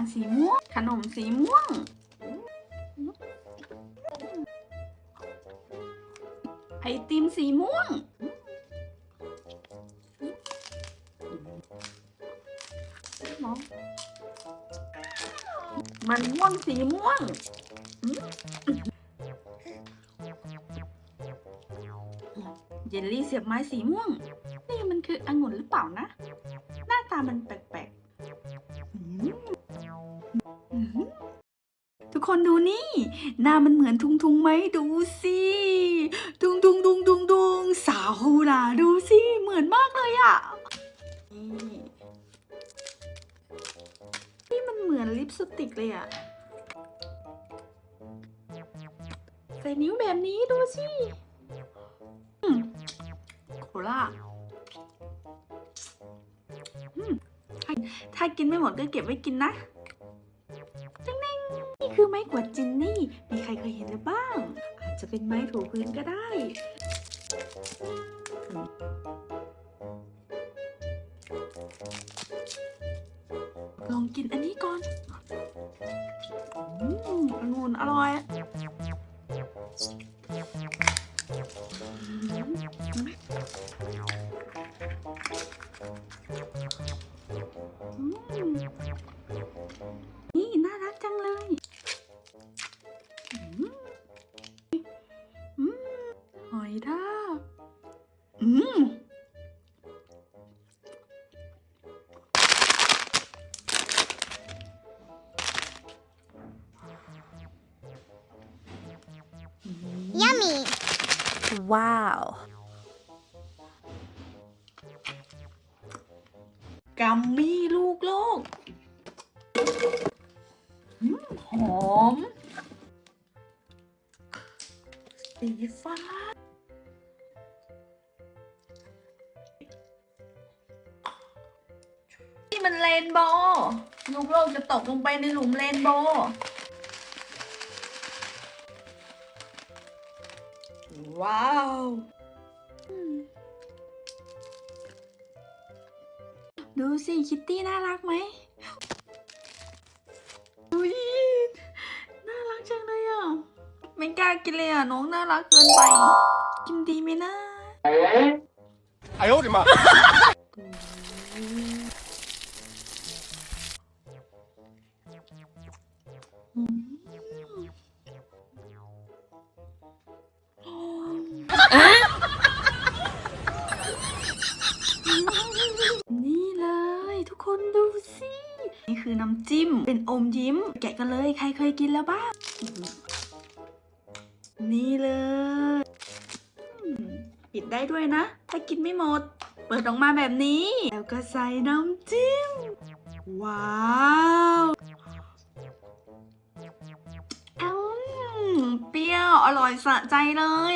างสีม่วง ขนมสีม่วง ไอติมสีม่วง มันม่วงสีม่วง เยลลี่เสียบไม้สีม่วง นี่มันคือองุ่นหรือเปล่านะ หน้าตามันแปลก คนดูนี่ หน้ามันเหมือนทุงทุงไหมดูสิทุงทุงทุงทุงทุงสาวฮูลาดูสิเหมือนมากเลยอะนี่นี่มันเหมือนลิปสติกเลยอะใส่นิ้วแบบนี้ดูสิโคล่าถ้ากินไม่หมดก็เก็บไว้กินนะ คือไม้กวาดจินนี่ มีใครเคยเห็นหรือบ้าง อาจจะเป็นไม้ถูพื้นก็ได้ ลองกินอันนี้ก่อน อืมองุ่นอร่อยนี่น่ารักจังเลย หอยทากอืม Yummy. Wow. กัมมี่ลูกโลกอืมหอม สีฟ้า มันเรนโบว์ลูกโลกจะตกลงไปในหลุมเรนโบว์ว้าว ดูสิคิตตี้น่ารักไหมอุ้ยน่ารักจังเลยอะ ไม่กล้ากินเลยอะ น้องน่ารักเกินไป กินดีไหมนะไอ้โอ้ดิมา คนดูสินี่คือน้ำจิ้ม เป็นอมยิ้ม แกะกันเลย ใครเคยกินแล้วบ้าง นี่เลย ปิดได้ด้วยนะ ถ้ากินไม่หมด เปิดออกมาแบบนี้ แล้วก็ใส่น้ำจิ้ม ว้าวอืมเปรี้ยว อร่อยสะใจเลย